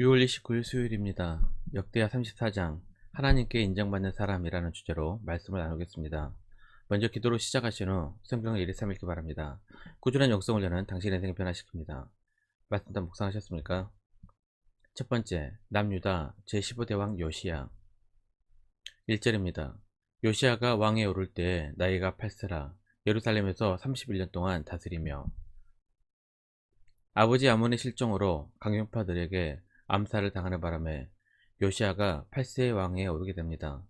6월 29일 수요일입니다. 역대하 34장 하나님께 인정받는 사람이라는 주제로 말씀을 나누겠습니다. 먼저 기도로 시작하신 후 성경을 1, 2, 3 읽기 바랍니다. 꾸준한 영성을 여는 당신의 인생을 변화시킵니다. 말씀 다 묵상하셨습니까? 첫 번째, 남유다 제15대 왕 요시야 1절입니다. 요시야가 왕에 오를 때 나이가 8세라 예루살렘에서 31년 동안 다스리며 아버지 아몬의 실종으로 강경파들에게 암살을 당하는 바람에 요시아가 8세의 왕에 오르게 됩니다.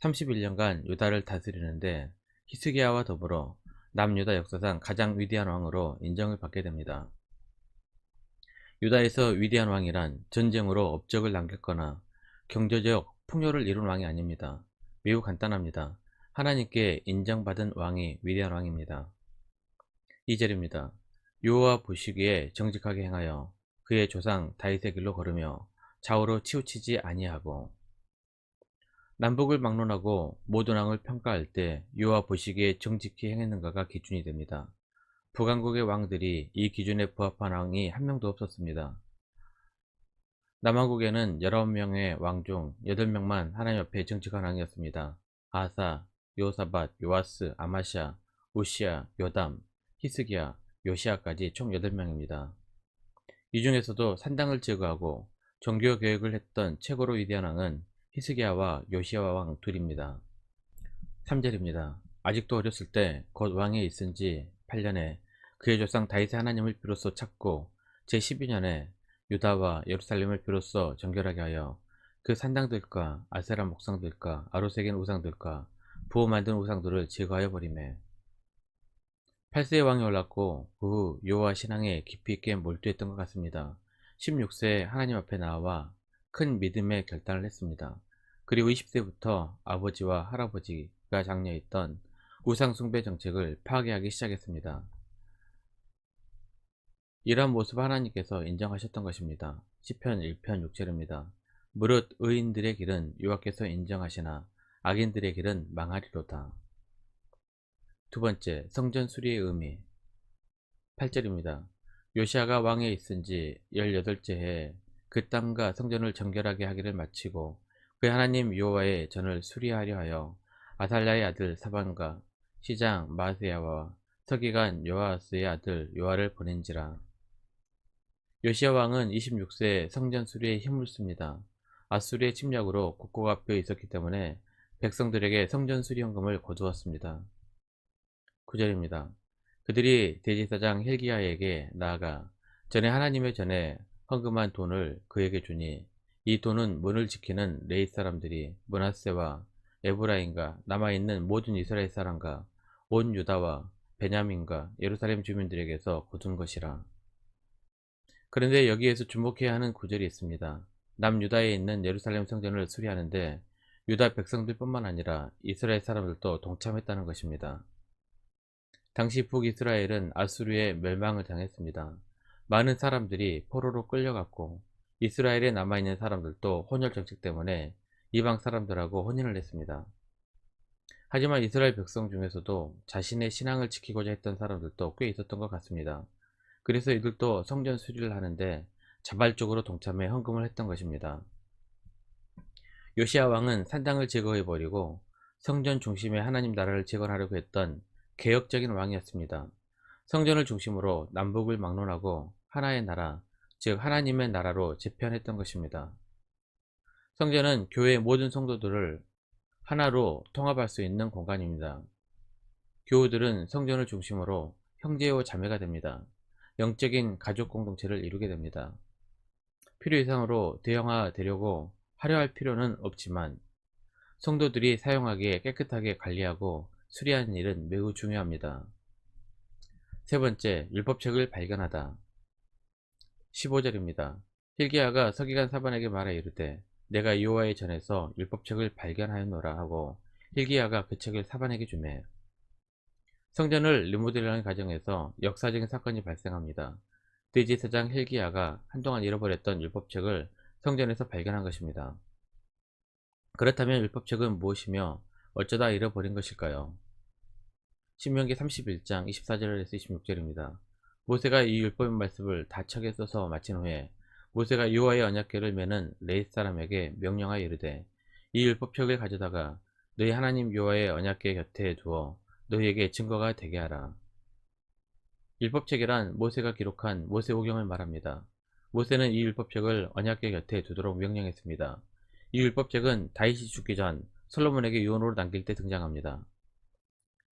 31년간 유다를 다스리는데 히스기야와 더불어 남유다 역사상 가장 위대한 왕으로 인정을 받게 됩니다. 유다에서 위대한 왕이란 전쟁으로 업적을 남겼거나 경제적 풍요를 이룬 왕이 아닙니다. 매우 간단합니다. 하나님께 인정받은 왕이 위대한 왕입니다. 2절입니다. 여호와 보시기에 정직하게 행하여 그의 조상 다윗의 길로 걸으며 좌우로 치우치지 아니하고 남북을 막론하고 모든 왕을 평가할 때 여호와 보시기에 정직히 행했는가가 기준이 됩니다. 북왕국의 왕들이 이 기준에 부합한 왕이 한 명도 없었습니다. 남왕국에는 19명의 왕 중 8명만 하나님 앞에 정직한 왕이었습니다. 아사, 요사밧, 요아스, 아마샤, 우시아, 요담, 히스기야, 요시아까지 총 8명입니다. 이 중에서도 산당을 제거하고 종교 교육을 했던 최고로 위대한 왕은 히스기야와 요시아 왕 둘입니다. 3절입니다. 아직도 어렸을 때 곧 왕에 있은 지 8년에 그의 조상 다윗의 하나님을 비로소 찾고 제12년에 유다와 예루살렘을 비로소 정결하게 하여 그 산당들과 아세라 목상들과 아로색인 우상들과 부호 만든 우상들을 제거하여 버리매 8세의 왕이 올랐고 그 후 여호와 신앙에 깊이 있게 몰두했던 것 같습니다. 16세에 하나님 앞에 나와 큰 믿음의 결단을 했습니다. 그리고 20세부터 아버지와 할아버지가 장려했던 우상 숭배 정책을 파괴하기 시작했습니다. 이러한 모습 하나님께서 인정하셨던 것입니다. 10편 1편 6절입니다. 무릇 의인들의 길은 여호와께서 인정하시나 악인들의 길은 망하리로다. 두 번째, 성전 수리의 의미 8절입니다. 요시아가 왕에 있은 지 18째 해에 그 땅과 성전을 정결하게 하기를 마치고 그 하나님 여호와의 전을 수리하려 하여 아살랴의 아들 사반과 시장 마세야와 서기관 요아스의 아들 요아를 보낸지라. 요시아 왕은 26세에 성전 수리에 힘을 씁니다. 아수리의 침략으로 국고가 뼈 있었기 때문에 백성들에게 성전 수리 헌금을 거두었습니다. 9절입니다. 그들이 대제사장 헬기야에게 나아가 전에 하나님의 전에 헌금한 돈을 그에게 주니 이 돈은 문을 지키는 레이 사람들이 문하세와 에브라임과 남아있는 모든 이스라엘 사람과 온 유다와 베냐민과 예루살렘 주민들에게서 거둔 것이라. 그런데 여기에서 주목해야 하는 구절이 있습니다. 남유다에 있는 예루살렘 성전을 수리하는데 유다 백성들뿐만 아니라 이스라엘 사람들도 동참했다는 것입니다. 당시 북이스라엘은 아수르의 멸망을 당했습니다. 많은 사람들이 포로로 끌려갔고 이스라엘에 남아있는 사람들도 혼혈 정책 때문에 이방 사람들하고 혼인을 했습니다. 하지만 이스라엘 백성 중에서도 자신의 신앙을 지키고자 했던 사람들도 꽤 있었던 것 같습니다. 그래서 이들도 성전 수리를 하는데 자발적으로 동참해 헌금을 했던 것입니다. 요시아 왕은 산당을 제거해버리고 성전 중심의 하나님 나라를 재건하려고 했던 개혁적인 왕이었습니다. 성전을 중심으로 남북을 막론하고 하나의 나라, 즉 하나님의 나라로 재편했던 것입니다. 성전은 교회의 모든 성도들을 하나로 통합할 수 있는 공간입니다. 교우들은 성전을 중심으로 형제와 자매가 됩니다. 영적인 가족 공동체를 이루게 됩니다. 필요 이상으로 대형화되려고 화려할 필요는 없지만 성도들이 사용하기에 깨끗하게 관리하고 수리하는 일은 매우 중요합니다. 세 번째, 율법책을 발견하다. 15절입니다. 힐기야가 서기관 사반에게 말하 이르되 내가 여호와의 전에서 율법책을 발견하였노라 하고 힐기야가 그 책을 사반에게 주매 성전을 리모델링하는 과정에서 역사적인 사건이 발생합니다. 대제사장 힐기야가 한동안 잃어버렸던 율법책을 성전에서 발견한 것입니다. 그렇다면 율법책은 무엇이며 어쩌다 잃어버린 것일까요? 신명기 31장 24절에서 26절입니다. 모세가 이 율법의 말씀을 다 책에 써서 마친 후에 모세가 여호와의 언약궤를 메는 레이스 사람에게 명령하여 이르되 이 율법책을 가져다가 너희 하나님 여호와의 언약궤 곁에 두어 너희에게 증거가 되게 하라. 율법책이란 모세가 기록한 모세오경을 말합니다. 모세는 이 율법책을 언약궤 곁에 두도록 명령했습니다. 이 율법책은 다윗이 죽기 전 솔로몬에게 유언으로 남길 때 등장합니다.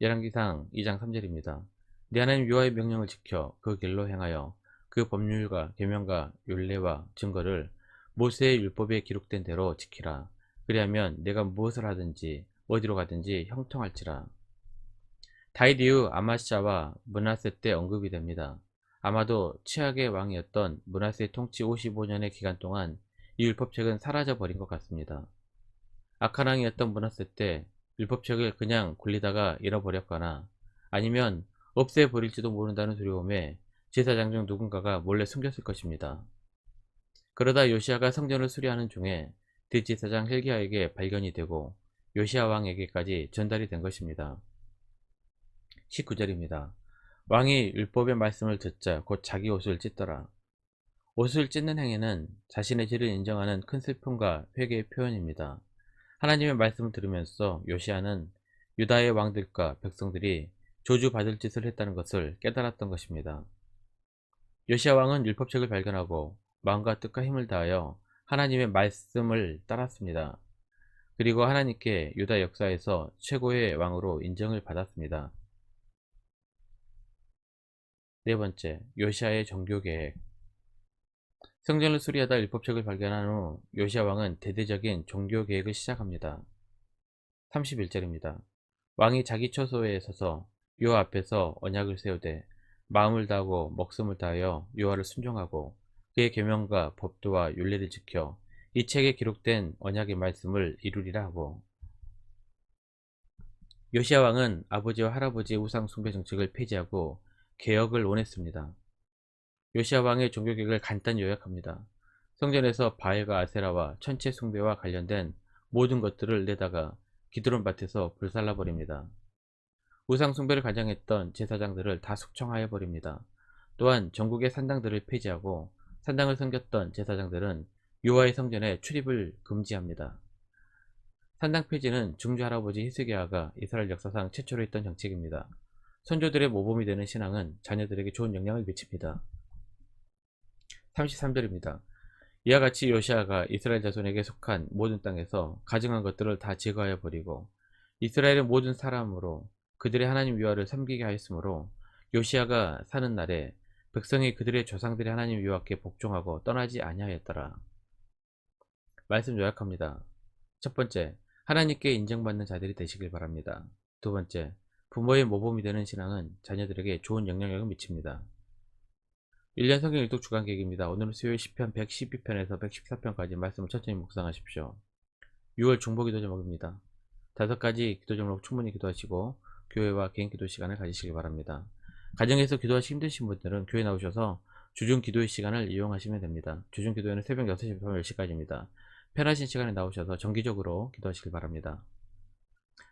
열왕기상 2장 3절입니다. 내 하나님 여호와의 명령을 지켜 그 길로 행하여 그 법률과 계명과 율례와 증거를 모세의 율법에 기록된 대로 지키라. 그리하면 내가 무엇을 하든지 어디로 가든지 형통할지라. 다윗 이후 아마시아와 문하세 때 언급이 됩니다. 아마도 최악의 왕이었던 문하세의 통치 55년의 기간 동안 이 율법책은 사라져 버린 것 같습니다. 악한 왕이었던 문하세 때 율법책을 그냥 굴리다가 잃어버렸거나 아니면 없애버릴지도 모른다는 두려움에 제사장 중 누군가가 몰래 숨겼을 것입니다. 그러다 요시아가 성전을 수리하는 중에 대제사장 헬기야에게 발견이 되고 요시아 왕에게까지 전달이 된 것입니다. 19절입니다. 왕이 율법의 말씀을 듣자 곧 자기 옷을 찢더라. 옷을 찢는 행위는 자신의 죄를 인정하는 큰 슬픔과 회개의 표현입니다. 하나님의 말씀을 들으면서 요시아는 유다의 왕들과 백성들이 저주받을 짓을 했다는 것을 깨달았던 것입니다. 요시아 왕은 율법책을 발견하고 마음과 뜻과 힘을 다하여 하나님의 말씀을 따랐습니다. 그리고 하나님께 유다 역사에서 최고의 왕으로 인정을 받았습니다. 네 번째, 요시아의 종교 계획. 성전을 수리하다 율법책을 발견한 후 요시아 왕은 대대적인 종교 계획을 시작합니다. 31절입니다. 왕이 자기 처소에 서서 요 앞에서 언약을 세우되 마음을 다하고 목숨을 다하여 요하를 순종하고 그의 계명과 법도와 윤례를 지켜 이 책에 기록된 언약의 말씀을 이루리라 하고 요시아 왕은 아버지와 할아버지의 우상 숭배 정책을 폐지하고 개혁을 원했습니다. 요시아 왕의 종교개혁을 간단히 요약합니다. 성전에서 바알과 아세라와 천체 숭배와 관련된 모든 것들을 내다가 기드론 밭에서 불살라 버립니다. 우상 숭배를 가장했던 제사장들을 다 숙청하여 버립니다. 또한 전국의 산당들을 폐지하고 산당을 섬겼던 제사장들은 요하의 성전에 출입을 금지합니다. 산당 폐지는 중주 할아버지 히스기야가 이스라엘 역사상 최초로 했던 정책입니다. 선조들의 모범이 되는 신앙은 자녀들에게 좋은 영향을 미칩니다. 33절입니다. 이와 같이 요시아가 이스라엘 자손에게 속한 모든 땅에서 가증한 것들을 다 제거하여 버리고 이스라엘의 모든 사람으로 그들의 하나님 여호와를 섬기게 하였으므로 요시아가 사는 날에 백성이 그들의 조상들의 하나님 여호와께 복종하고 떠나지 아니하였더라. 말씀 요약합니다. 첫 번째, 하나님께 인정받는 자들이 되시길 바랍니다. 두 번째, 부모의 모범이 되는 신앙은 자녀들에게 좋은 영향력을 미칩니다. 1년 성경 일독 주간 계획입니다. 오늘은 수요일 10편 112편에서 114편까지 말씀을 천천히 묵상하십시오. 6월 중보 기도 제목입니다. 다섯 가지 기도 제목 충분히 기도하시고 교회와 개인 기도 시간을 가지시기 바랍니다. 가정에서 기도하시 힘드신 분들은 교회 나오셔서 주중 기도의 시간을 이용하시면 됩니다. 주중 기도회는 새벽 6시부터 10시까지입니다. 편하신 시간에 나오셔서 정기적으로 기도하시길 바랍니다.